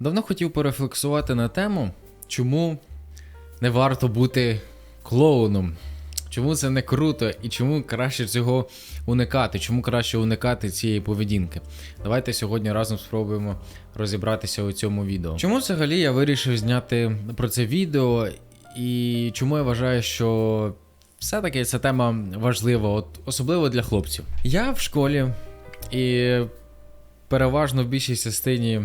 Давно хотів порефлексувати на тему, чому не варто бути клоуном. Чому це не круто і чому краще цього уникати? Чому краще уникати цієї поведінки? Давайте сьогодні разом спробуємо розібратися у цьому відео. Чому взагалі я вирішив зняти про це відео, і чому я вважаю, що все-таки ця тема важлива, от особливо для хлопців. Я в школі і переважно в більшій частині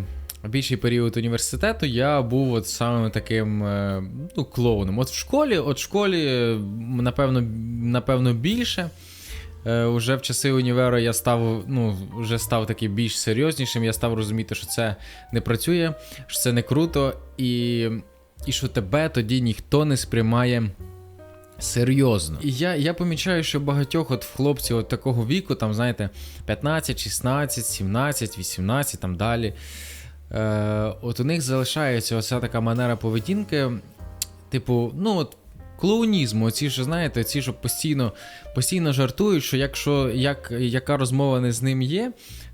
більший період університету я був от самим таким е, ну, клоуном. От в школі, от в школі, е, напевно, напевно, більше. Е, Уже в часи універу я став, ну, вже став такий більш серйознішим. Я став розуміти, що це не працює, що це не круто, і, і що тебе тоді ніхто не сприймає. Серйозно. І я, я помічаю, що багатьох от хлопців от такого віку, там, знаєте, 15, 16, 17, 18, там далі. Е, от у них залишається оця така манера поведінки, типу, ну от. Клоунізму, оці ж, знаєте, ці, що постійно постійно жартують, що якщо як, яка розмова не з ним є,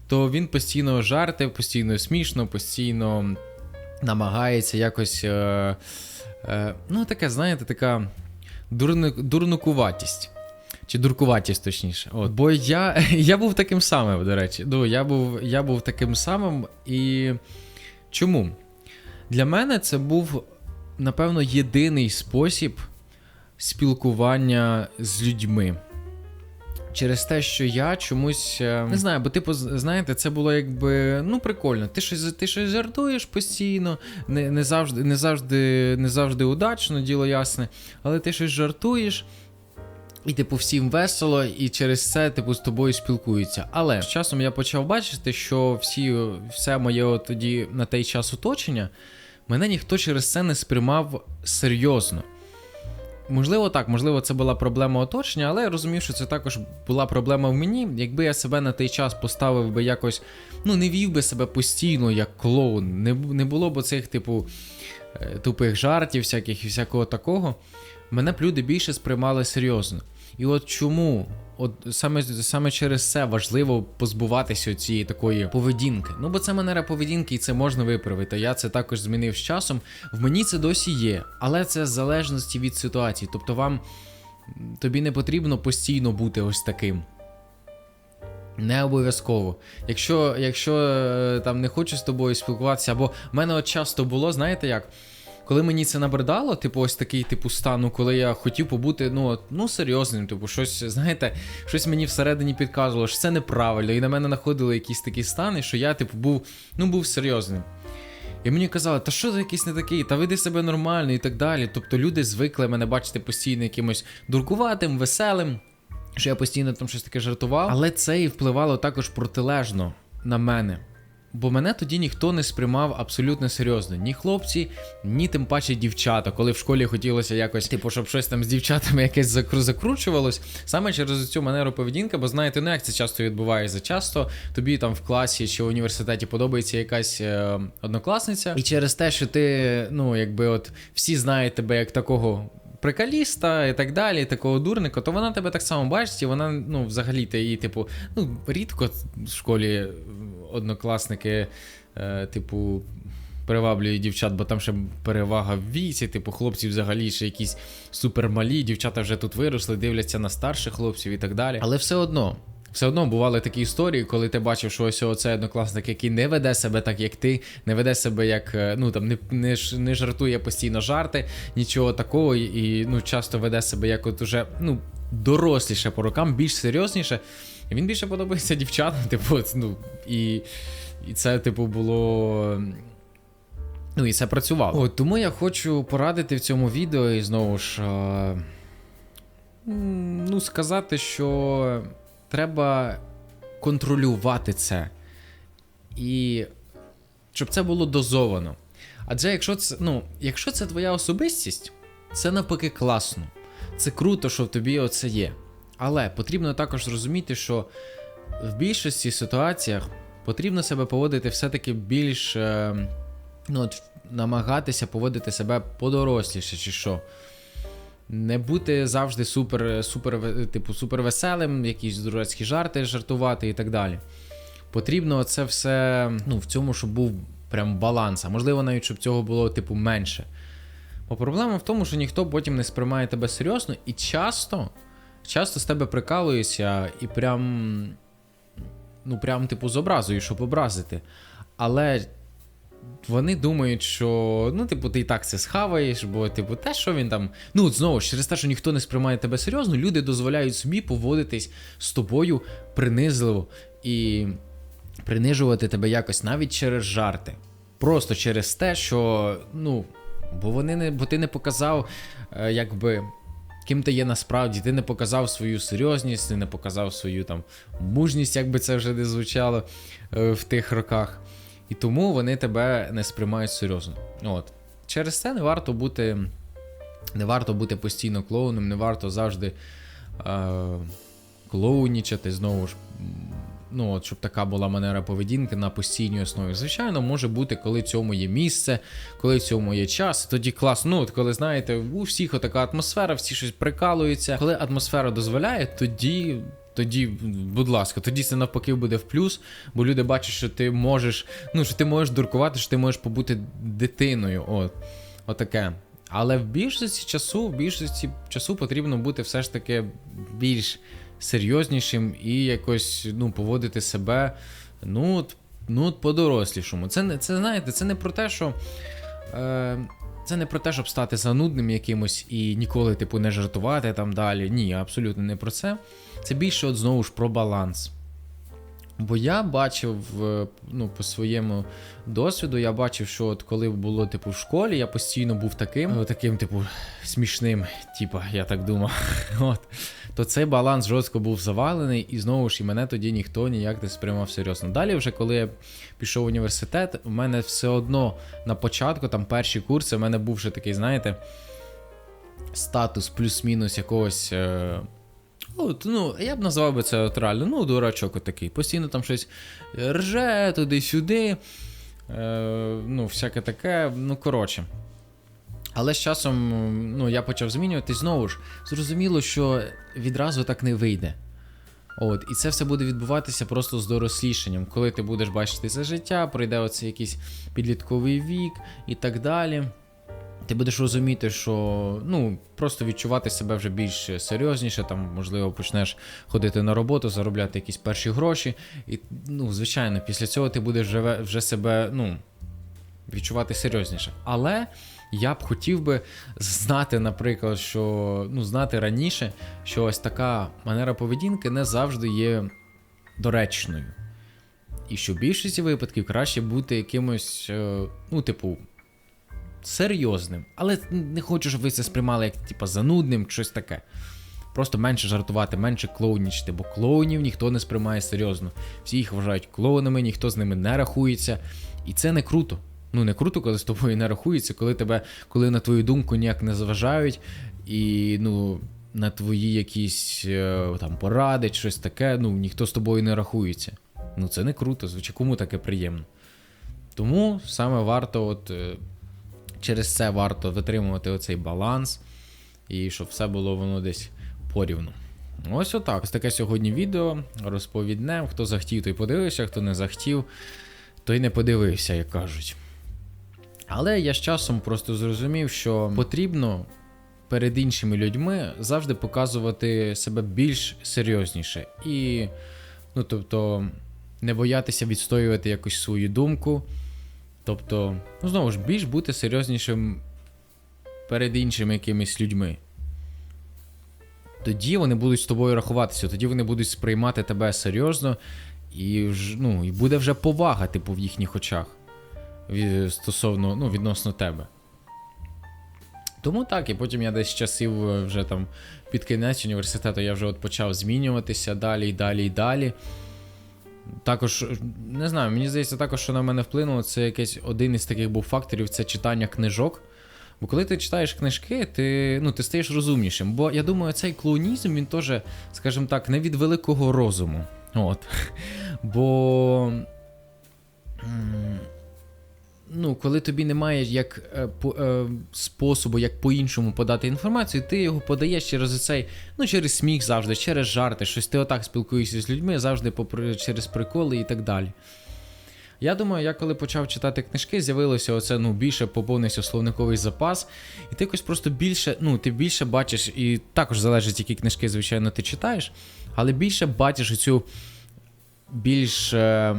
то він постійно жарти, постійно смішно, постійно намагається якось. Е, е, ну, таке, знаєте, така дурну, дурнукуватість. Чи дуркуватість, точніше. От. Бо я я був таким самим, до речі. Ну, я був, я був таким самим. І чому? Для мене це був, напевно, єдиний спосіб спілкування з людьми. Через те, що я чомусь е, не знаю, бо типу, знаєте, це було якби ну прикольно. Ти щось ти щось жартуєш постійно, не, не завжди, не завжди, не завжди удачно, діло ясне, але ти щось жартуєш. І, типу, всім весело, і через це, типу, з тобою спілкуються. Але з часом я почав бачити, що всі, все моє тоді на той час оточення, мене ніхто через це не сприймав серйозно. Можливо, так, можливо, це була проблема оточення, але я розумів, що це також була проблема в мені. Якби я себе на той час поставив би якось, ну, не вів би себе постійно як клоун, не, не було б цих, типу, е, тупих жартів, всяких і всякого такого, мене б люди більше сприймали серйозно. І от чому? От саме, саме через це важливо позбуватися цієї такої поведінки. Ну бо це манера поведінки, і це можна виправити. Я це також змінив з часом. В мені це досі є, але це в залежності від ситуації. Тобто, вам тобі не потрібно постійно бути ось таким. Не обов'язково. Якщо, якщо е, там не хочу з тобою спілкуватися, або в мене от часто було, знаєте як? Коли мені це набридало, типу, ось такий типу стану, коли я хотів побути ну, ну серйозним, типу, щось, знаєте, щось мені всередині підказувало, що це неправильно, і на мене находили якісь такі стани, що я, типу, був, ну, був серйозним. І мені казали, та що ти якийсь не такий, та веди себе нормально і так далі. Тобто люди звикли мене бачити постійно якимось дуркуватим, веселим, що я постійно там щось таке жартував. Але це і впливало також протилежно на мене. Бо мене тоді ніхто не сприймав абсолютно серйозно. Ні хлопці, ні тим паче дівчата. Коли в школі хотілося якось, типу, щоб щось там з дівчатами якесь закру- закручувалось, саме через цю манеру поведінки, бо знаєте, ну як це часто відбувається. Часто тобі там в класі чи в університеті подобається якась е, однокласниця, і через те, що ти, ну, якби от всі знають тебе як такого. Прикаліста і так далі, такого дурника, то вона тебе так само бачить, і вона, ну, взагалі, ти її, типу, ну, рідко в школі однокласники, е, типу, Приваблює дівчат, бо там ще перевага в віці, типу, хлопці взагалі ще якісь супермалі, дівчата вже тут виросли, дивляться на старших хлопців і так далі. Але все одно. Все одно бували такі історії, коли ти бачив, що ось оцей однокласник, який не веде себе так, як ти, не веде себе як е, ну там не, не, не жартує постійно жарти, нічого такого, і, ну часто веде себе як от уже ну доросліше по рокам, більш серйозніше. І він більше подобається дівчатам, типу, ну і, і це, типу, було. Ну і це працювало. От, тому я хочу порадити в цьому відео і знову ж. е, ну, сказати, що треба контролювати це. І щоб це було дозовано. Адже якщо це, ну, якщо це твоя особистість, це навпаки класно. Це круто, що в тобі оце є. Але потрібно також зрозуміти, що в більшості ситуаціях потрібно себе поводити все-таки більш. Е, ну, от, намагатися поводити себе подоросліше, чи що. Не бути завжди супер, супер, типу, супер веселим, якісь дурацькі жарти жартувати і так далі. Потрібно це все, ну, в цьому, щоб був прям баланс, а можливо навіть щоб цього було типу менше. Бо проблема в тому, що ніхто потім не сприймає тебе серйозно і часто, часто з тебе прикалуються і прям, ну прям типу з образою, щоб образити. Але вони думають, що ну, типу, ти і так це схаваєш, бо, типу, те, що він там. Ну, знову ж, через те, що ніхто не сприймає тебе серйозно, люди дозволяють собі поводитись з тобою принизливо і принижувати тебе якось навіть через жарти. Просто через те, що, ну, бо вони не, бо ти не показав, е, якби. Ким ти є насправді, ти не показав свою серйозність, ти не показав свою там мужність, як би це вже не звучало е, в тих роках. І тому вони тебе не сприймають серйозно. От. Через це не варто бути. Не варто бути постійно клоуном, не варто завжди е, клоунічати знову ж. Ну, от, щоб така була манера поведінки на постійній основі. Звичайно, може бути, коли цьому є місце, коли цьому є час. Тоді класно. Ну, от коли знаєте, у всіх отака атмосфера, всі щось прикалуються. Коли атмосфера дозволяє, тоді. Тоді, будь ласка, тоді це навпаки буде в плюс, бо люди бачать, що ти можеш, ну що ти можеш дуркувати, що ти можеш побути дитиною. От, отаке. Але в більшості часу, в більшості часу потрібно бути все ж таки більш серйознішим і якось ну, поводити себе ну, ну, по-дорослішому. Це, це знаєте, це не про те, що. Е, це не про те, щоб стати занудним якимось і ніколи, типу, не жартувати там далі. Ні, абсолютно не про це. Це більше, от знову ж про баланс. Бо я бачив ну, по своєму досвіду, я бачив, що от коли було типу в школі, я постійно був таким, е, таким, типу, смішним, типа, я так думав. От. То цей баланс жорстко був завалений, і знову ж і мене тоді ніхто ніяк не сприймав серйозно. Далі, вже коли я пішов в університет, у мене все одно на початку, там перші курси, у мене був вже такий, знаєте, статус плюс-мінус якогось. Е- От, ну, я б назвав би це от реально, ну, дурачок отакий. Постійно там щось рже туди-сюди. Е, ну, всяке таке, ну, коротше. Але з часом ну, я почав змінюватись знову ж. Зрозуміло, що відразу так не вийде. От, і це все буде відбуватися просто з дорослішанням, коли ти будеш бачити це життя, пройде оцей якийсь підлітковий вік і так далі. Ти будеш розуміти, що ну просто відчувати себе вже більш серйозніше, там, можливо, почнеш ходити на роботу, заробляти якісь перші гроші. І, ну, звичайно, після цього ти будеш вже, вже себе ну, відчувати серйозніше. Але я б хотів би знати, наприклад, що ну, знати раніше, що ось така манера поведінки не завжди є доречною. І що в більшості випадків краще бути якимось, е, ну, типу, серйозним. Але не хочу, щоб ви це сприймали як типу, занудним, щось таке. Просто менше жартувати, менше клоунічити, бо клоунів ніхто не сприймає серйозно. Всі їх вважають клоунами, ніхто з ними не рахується. І це не круто. Ну, не круто, коли з тобою не рахується, коли тебе, коли на твою думку ніяк не зважають, і ну, на твої якісь е, там поради, щось таке, ну ніхто з тобою не рахується. Ну це не круто, звичайно, кому таке приємно. Тому саме варто, от е, через це варто витримувати оцей баланс, і щоб все було воно десь порівну. Ось отак. Ось таке сьогодні відео розповідне. Хто захотів, той подивився, хто не захотів, той не подивився, як кажуть. Але я з часом просто зрозумів, що потрібно перед іншими людьми завжди показувати себе більш серйозніше. І, ну, тобто, не боятися відстоювати якусь свою думку. Тобто, ну знову ж, більш бути серйознішим перед іншими якимись людьми. Тоді вони будуть з тобою рахуватися, тоді вони будуть сприймати тебе серйозно, і, ну, і буде вже повага, типу, в їхніх очах стосовно, ну, відносно тебе. Тому так, і потім я десь часів е, вже там під кінець університету я вже от почав змінюватися далі і далі і далі. Також, не знаю, мені здається, також, що на мене вплинуло, це якийсь один із таких був факторів це читання книжок. Бо коли ти читаєш книжки, ти, ну, ти стаєш розумнішим. Бо я думаю, цей клоунізм, він теж, скажімо так, не від великого розуму. От. Бо. Коли тобі немає як е, по, е, способу, як по-іншому подати інформацію, ти його подаєш через цей, ну, через сміх завжди, через жарти, щось ти отак спілкуєшся з людьми, завжди попри, через приколи і так далі. Я думаю, я коли почав читати книжки, з'явилося оце ну більше поповнився словниковий запас, і ти якось просто більше, ну ти більше бачиш, і також залежить, які книжки, звичайно, ти читаєш, але більше бачиш цю більш е,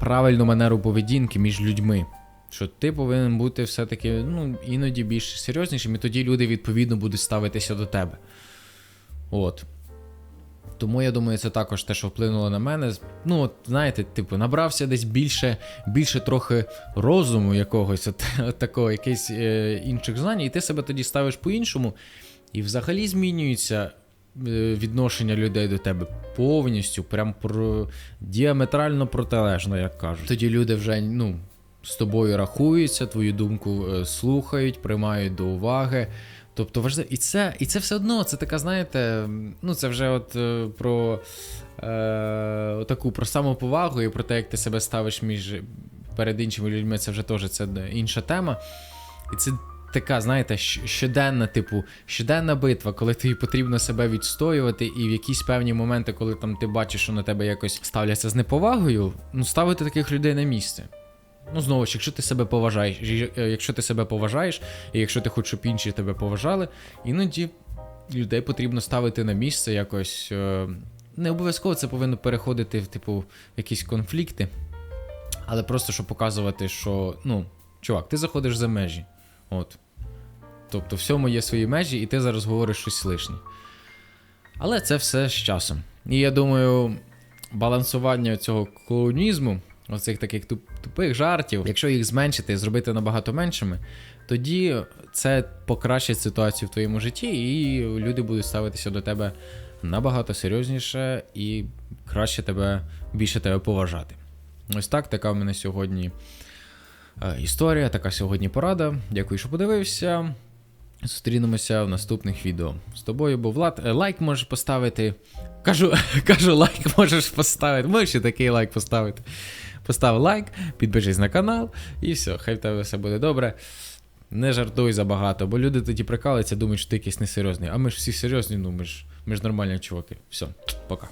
правильну манеру поведінки між людьми. Що ти повинен бути все-таки ну, іноді більш серйознішим, і тоді люди відповідно будуть ставитися до тебе. От. Тому я думаю, це також те, що вплинуло на мене. Ну, от, знаєте, типу, набрався десь більше, більше трохи розуму якогось, от, от такого, якихось е, інших знань, і ти себе тоді ставиш по-іншому, і взагалі змінюється е, відношення людей до тебе повністю, прям про діаметрально протилежно, як кажуть. Тоді люди вже, ну. З тобою рахуються, твою думку е, слухають, приймають до уваги. Тобто важливо, і це, і це все одно, це така, знаєте, ну це вже от е, про е, таку про самоповагу і про те, як ти себе ставиш між перед іншими людьми, це вже теж це інша тема. І це така, знаєте, щоденна, типу, щоденна битва, коли тобі потрібно себе відстоювати, і в якісь певні моменти, коли там ти бачиш, що на тебе якось ставляться з неповагою, ну ставити таких людей на місце. Ну, знову ж, якщо ти себе поважаєш, е, якщо ти себе поважаєш, і якщо ти хочеш, щоб інші тебе поважали, іноді людей потрібно ставити на місце якось. е, Не обов'язково це повинно переходити в типу якісь конфлікти, але просто щоб показувати, що ну, чувак, ти заходиш за межі. От. Тобто, всьому є свої межі, і ти зараз говориш щось лишнє. Але це все з часом. І я думаю, балансування цього клоунізму, оцих таких туп- тупих жартів, якщо їх зменшити і зробити набагато меншими, тоді це покращить ситуацію в твоєму житті, і люди будуть ставитися до тебе набагато серйозніше і краще тебе, більше тебе поважати. Ось так, така в мене сьогодні е, історія, така сьогодні порада. Дякую, що подивився. Зустрінемося в наступних відео. З тобою був Влад. Е, Лайк можеш поставити. Кажу, кажу, лайк можеш поставити. Можеш ще такий лайк поставити. Постав лайк, підпишись на канал, і все, хай в тебе все буде добре. Не жартуй забагато, бо люди тоді прикалуються, думають, що ти якийсь несерйозний. А ми ж всі серйозні, ну ми ж, ми ж нормальні чуваки. Все, пока.